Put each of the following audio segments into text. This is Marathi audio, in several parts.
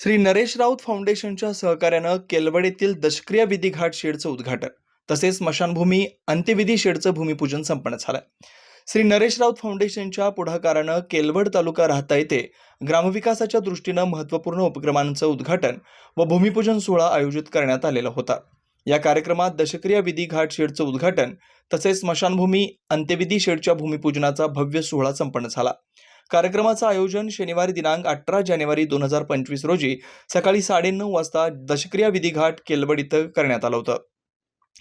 श्री नरेश राऊत फाउंडेशनच्या सहकार्यानं केलवड येथील दशक्रिया विधी घाट शेडचं उद्घाटन. तसेच स्मशानभूमी अंत्यविधी शेडचं भूमिपूजन संपन्न झालं. श्री नरेश राऊत फाउंडेशनच्या पुढाकारानं केलवड तालुका राहता येथे ग्रामविकासाच्या दृष्टीनं महत्त्वपूर्ण उपक्रमांचं उद्घाटन व भूमिपूजन सोहळा आयोजित करण्यात आलेला होता. या कार्यक्रमात दशक्रिया विधी घाट शेडचं उद्घाटन तसेच स्मशानभूमी अंत्यविधी शेडच्या भूमिपूजनाचा भव्य सोहळा संपन्न झाला. कार्यक्रमाचं आयोजन शनिवारी दिनांक अठरा जानेवारी दोन हजार पंचवीस रोजी सकाळी साडेनऊ वाजता दशक्रिया विधी घाट केलबड इथं करण्यात आलं होतं.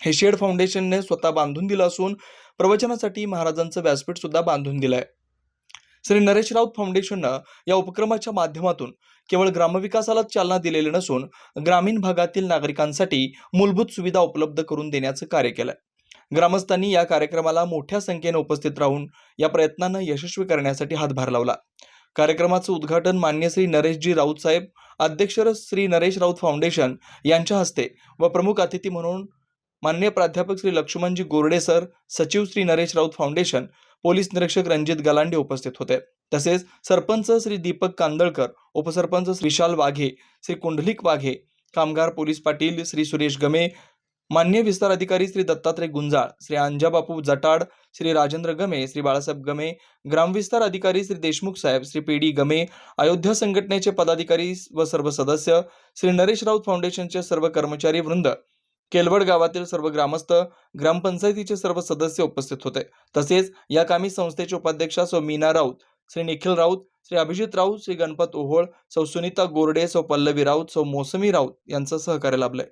हे शेड फाउंडेशनने स्वतः बांधून दिलं असून प्रवचनासाठी महाराजांचं व्यासपीठ सुद्धा बांधून दिलंय. श्री नरेश राऊत फाउंडेशननं या उपक्रमाच्या माध्यमातून केवळ ग्रामविकासाला चालना दिलेली नसून ग्रामीण भागातील नागरिकांसाठी मूलभूत सुविधा उपलब्ध करून देण्याचं कार्य केलंय. ग्रामस्थांनी या कार्यक्रमाला मोठ्या संख्येने उपस्थित राहून या प्रयत्नांना यशस्वी करण्यासाठी हातभार लावला. कार्यक्रमाचं उद्घाटन मान्य श्री नरेशजी राऊत साहेब अध्यक्ष श्री नरेश राऊत फाउंडेशन यांच्या हस्ते व प्रमुख अतिथी म्हणून मान्य प्राध्यापक श्री लक्ष्मणजी गोरडे सर सचिव श्री नरेश राऊत फाउंडेशन पोलीस निरीक्षक रणजित गलांडे उपस्थित होते. तसेच सरपंच श्री दीपक कांदळकर उपसरपंच श्री विशाल वाघे श्री कुंडलिक वाघे कामगार पोलीस पाटील श्री सुरेश गमे मान्य विस्तार अधिकारी श्री दत्तात्रय गुंजाळ श्री अंजाबापू जटाड श्री राजेंद्र गमे श्री बाळासाहेब गमे ग्रामविस्तार अधिकारी श्री देशमुख साहेब श्री पी डी गमे अयोध्या संघटनेचे पदाधिकारी व सर्व सदस्य श्री नरेश राऊत फाउंडेशनचे सर्व कर्मचारी वृंद केलवड गावातील सर्व ग्रामस्थ ग्रामपंचायतीचे सर्व सदस्य उपस्थित होते. तसेच या कामी संस्थेचे उपाध्यक्षा सौ मीना राऊत श्री निखिल राऊत श्री अभिजित राऊत श्री गणपत ओहोळ सौ सुनीता गोरडे सौ पल्लवी राऊत सौ मोसमी राऊत यांचं सहकार्य लाभलंय.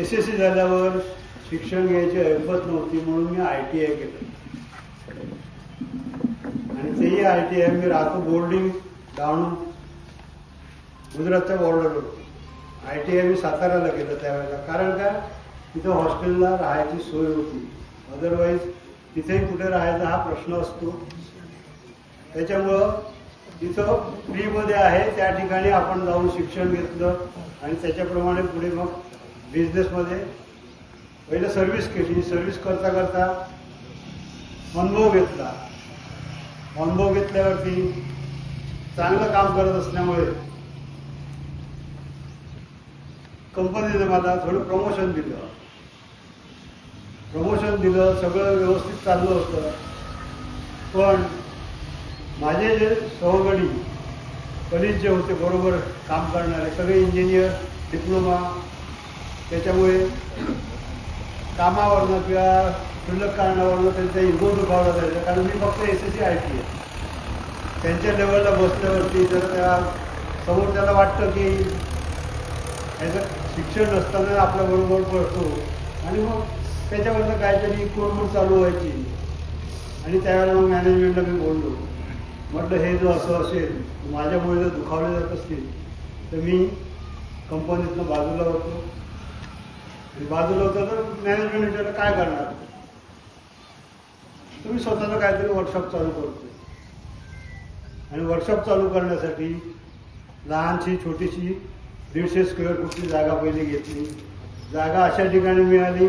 एस एस सी झाल्यावर शिक्षण घ्यायची ऐपत नव्हती म्हणून मी आय टी आय केलं. आणि तेही आय टी आय मी राहतो बोर्डिंग डहाणू गुजरातच्या होतो आय टी आय मी साताऱ्याला केलं त्यावेळेला. कारण काय तिथं हॉस्टेलला राहायची सोय होती. अदरवाईज तिथेही कुठे राहायचा हा प्रश्न असतो. त्याच्यामुळं तिथं फ्रीमध्ये आहे. त्या ठिकाणी आपण जाऊन शिक्षण घेतलं आणि त्याच्याप्रमाणे पुढे मग बिझनेसमध्ये पहिलं सर्व्हिस केली. सर्व्हिस करता करता अनुभव घेतला. अनुभव घेतल्यावरती चांगलं काम करत असल्यामुळे कंपनीने मला थोडं प्रमोशन दिलं. प्रमोशन दिलं सगळं व्यवस्थित चाललं होतं. पण माझे जे सहगडी कलिग जे होते बरोबर काम करणारे सगळे इंजिनियर डिप्लोमा त्याच्यामुळे कामावरनं किंवा क्षुल्लक कारणावरनं त्यांचा इगो दुखावला जायचा. कारण मी फक्त S S C I T आहे. त्यांच्या लेवलला बसल्यावरती जर त्या समोर त्याला वाटतं की याचं शिक्षण नसताना आपल्याबरोबर पडतो. आणि मग त्याच्यावरनं काहीतरी कुरमुर चालू व्हायची. आणि त्यावेळेला मग मॅनेजमेंटला मी बोललो. म्हटलं हे जर असं असेल माझ्यामुळे जर दुखावले जात असतील तर मी कंपनीतनं बाजूला होतो. बाजूला होतो तर मॅनेजमेंट विचारलं काय करणार? तुम्ही स्वतःचं काहीतरी वर्कशॉप चालू करतो. आणि वर्कशॉप चालू करण्यासाठी लहानशी छोटीशी दीडशे स्क्वेअर फूटची जागा पहिली घेतली. जागा अशा ठिकाणी मिळाली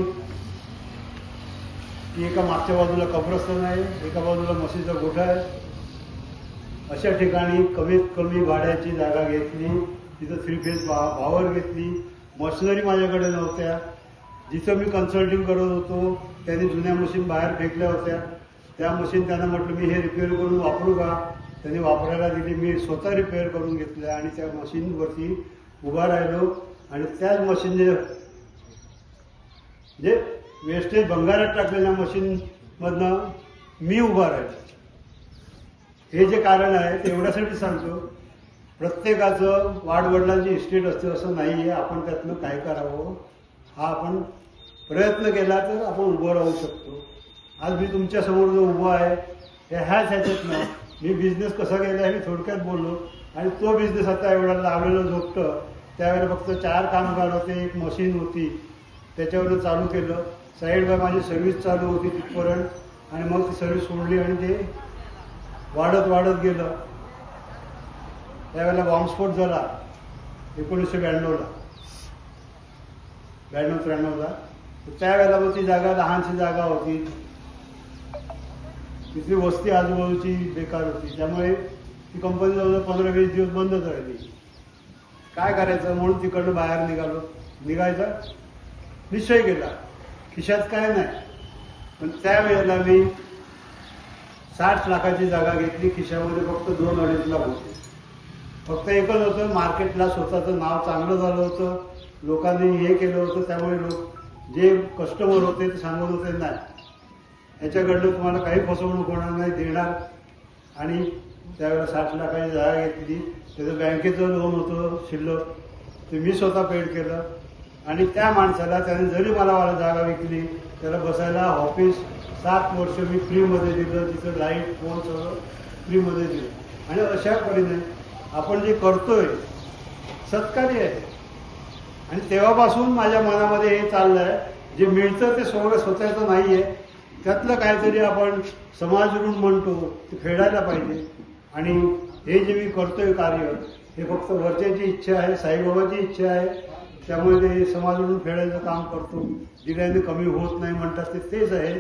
की एका मागच्या बाजूला कब्रस्तान आहे एका बाजूला मशीचा गोठा आहे. अशा ठिकाणी कमीत कमी भाड्याची जागा घेतली. तिथं थ्री फेज भावर घेतली. मशिनरी माझ्याकडे नव्हत्या. जिथं मी कन्सल्टिंग करत होतो त्यांनी जुन्या मशीन बाहेर फेकल्या होत्या. त्या मशीन त्यांना म्हटलं मी हे रिपेअर करून वापरू का? त्यांनी वापरायला दिली. मी स्वतः रिपेअर करून घेतल्या आणि त्या मशीनवरती उभा राहिलो. आणि त्याच मशीनने जे वेस्टेज भंगारात टाकलेल्या मशीनमधनं मी उभा राहिलो. हे जे कारण आहे ते एवढ्यासाठी सांगतो. प्रत्येकाचं वाडवडिलांची इस्टेट असते असं नाही आहे आपण त्यातनं काय करावं? हा आपण प्रयत्न केला तर आपण उभं राहू शकतो. आज मी तुमच्यासमोर जो उभा आहे हे ह्याच ह्याच्यातनं मी बिझनेस कसा केला हे मी थोडक्यात बोललो. आणि तो बिझनेस आता एवढा लावलेलं झोपतं. त्यावेळेला फक्त चार कामगार होते एक मशीन होती. त्याच्यावर चालू केलं. साईडला माझी सर्व्हिस चालू होती तिथपर्यंत. आणि मग ती सर्व्हिस सोडली आणि ते वाढत वाढत गेलं. त्यावेळेला बॉम्बस्फोट झाला. एकोणीसशे ब्याण्णवला. ब्याण्णव त्र्याण्णवला. तर त्यावेळेला मग ती जागा लहानशी जागा होती. तिथली वस्ती आजूबाजूची बेकार होती. त्यामुळे ती कंपनी जवळजवळ पंधरा वीस दिवस बंदच राहिली. काय करायचं? म्हणून तिकडनं बाहेर निघालो. निघायचा निश्चय केला. खिशात काय नाही. पण त्यावेळेला मी साठ लाखाची जागा घेतली. खिशामध्ये फक्त दोन अडीच लाख होते. फक्त एकच होतं मार्केटला स्वतःचं नाव चांगलं झालं होतं. लोकांनी हे केलं होतं त्यामुळे लोक जे कस्टमर होते ते सांगत होते नाही याच्याकडनं तुम्हाला काही फसवणूक होणार नाही देणार. आणि त्यावेळेला साठ लाखाची जागा घेतली त्याचं बँकेचं लोन होतं शिल्लक. ते मी स्वतः पेड केलं. आणि त्या माणसाला त्याने जरी मला मला जागा विकली त्याला बसायला ऑफिस सात वर्ष मी फ्रीमध्ये दिलं तिथं लाइट फोन सगळं फ्रीमध्ये दिलं. आणि अशा परीने आपण जे करतोय सत्कार्य आहे. आणि तेव्हापासून माझ्या मनामध्ये हे चाललं आहे जे मिळतं ते सगळं स्वतःचं नाही आहे त्यातलं काहीतरी आपण समाज ऋण म्हणतो ते फेडायला पाहिजे. आणि हे जे मी करतोय कार्य हे फक्त वरच्याची इच्छा आहे साईबाबाची इच्छा आहे. त्यामुळे ते समाज ऋण फेडायचं काम करतो. दिल्याने कमी होत नाही म्हणतात ते तेच आहे.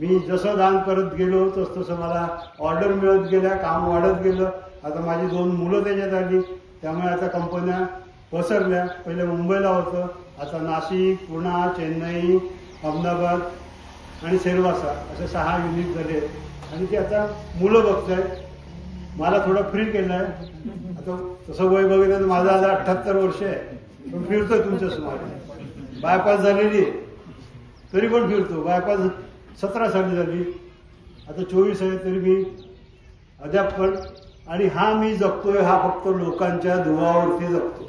मी जसं दान करत गेलो तस तसं मला ऑर्डर मिळत गेल्या काम वाढत गेलं. आता माझी दोन मुलं त्याच्यात आली. त्यामुळे आता कंपन्या पसरल्या. पहिले मुंबईला होतं. आता नाशिक पुणा चेन्नई अहमदाबाद आणि सेलवासा असे सहा युनिट झाले. आणि ते आता मुलं बघतायत. मला थोडं फ्री केलं आहे आता तसं वय बघितलं तर माझं आता अठ्ठ्याहत्तर वर्ष आहे. पण फिरतोय तुमच्या सुमारे बायपास झालेली आहे. तरी पण फिरतो. बायपास सतरा साली झाली. आता चोवीस आहे तरी मी अद्याप पण आणि हा मी जगतोय हा फक्त लोकांच्या दुवावरती जगतो.